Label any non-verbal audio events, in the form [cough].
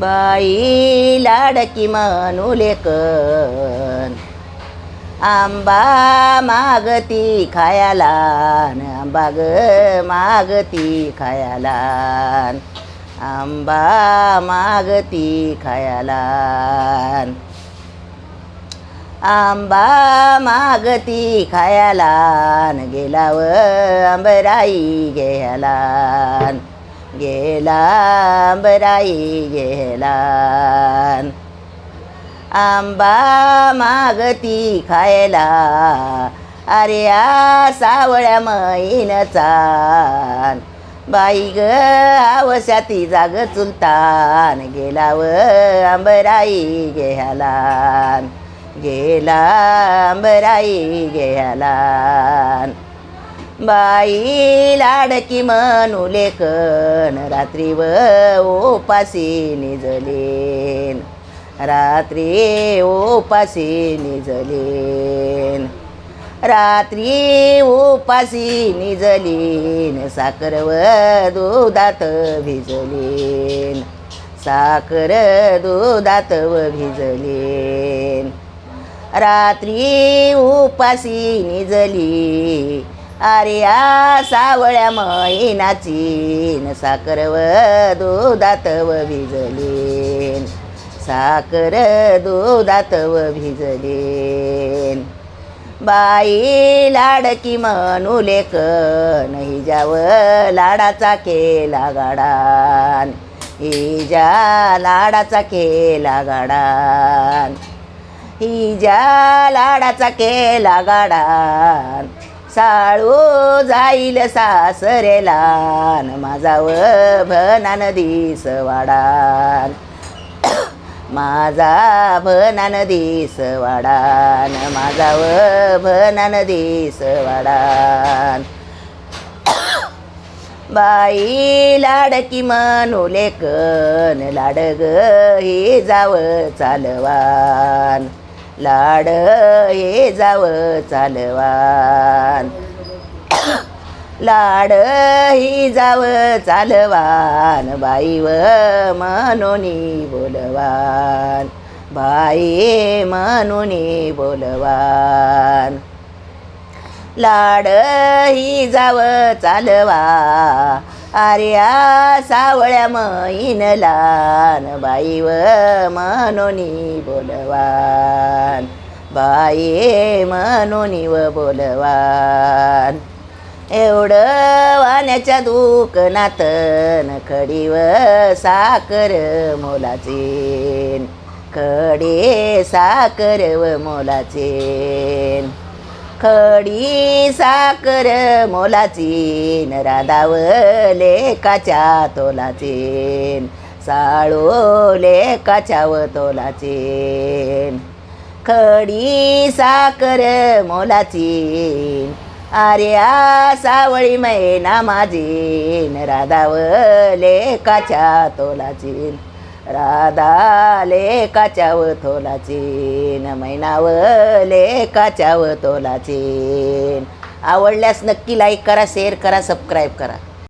बाई लाडकी म्हणू लेकन. आंबा मागती खायाला आंबा ग मागती खायाला आंबा मागती खायाला आंबा मागती खायाला न गेलाव आंबराई घ्यायला गेला आंबराई गेला आंबा मागती खायला अरे आ सावळ्या मैनचा बाई ग आवश्याती जाग चुलतान गेला व आंबराई गेलान गेला आंबराई गेला बाई लाडकी म्हणू लेखन. रात्री व ओपासी निजलेन. रात्री ओपासी निजलेन. रात्री उपासी निजलीन. साखर व दुधात भिजलीन. साखर दुधात व भिजलीन. रात्री उपासी निजली. अरे या सावळ्या मैनाची न साखर व दुधात व भिजलीन. साखर दुधात व भिजलीन. बाई लाडकी म्हणू नाही हिजाव लाडाचा केला गाडान. हिजा लाडाचा केला गाडान. हिजा लाडाचा केला गाडान. साळू जाईल सासरेला. न माझा व भनान दिस वाडान. माझा भनान दिस वाडान. माझा व भनान दिस वाडान. बाई लाडकी म्हणू लेकन लाड ग हे जाव चालवान. लाड हे जाव चालवान. [coughs] लाड ही जाव चालवान बाई व मनोनी बोलवान. बाई मनोनी बोलवान. लाड ही जाव चालवा अरे आ सावळ्या मैन लान बाई व मनोनी बोलवान. बाई मनोनी व बोलवान. एवढं वाण्याच्या दुकानात खडी व साकर मोलाचे खडे साकर व मोलाचेन. खडी साखर मोलाचीन नरादावले काच्या तोलाचे साळो काच्याव तोलाचे. खडी साखर मोलाचीन अरे आ सावळी मैना माझी नरादावले काच्या तोलाची. राधा लेकाच्या व तोलाचीन मैनाव लेकाच्या व तोलाचीन आवडल्यास नक्की लाईक करा शेअर करा सबस्क्राईब करा.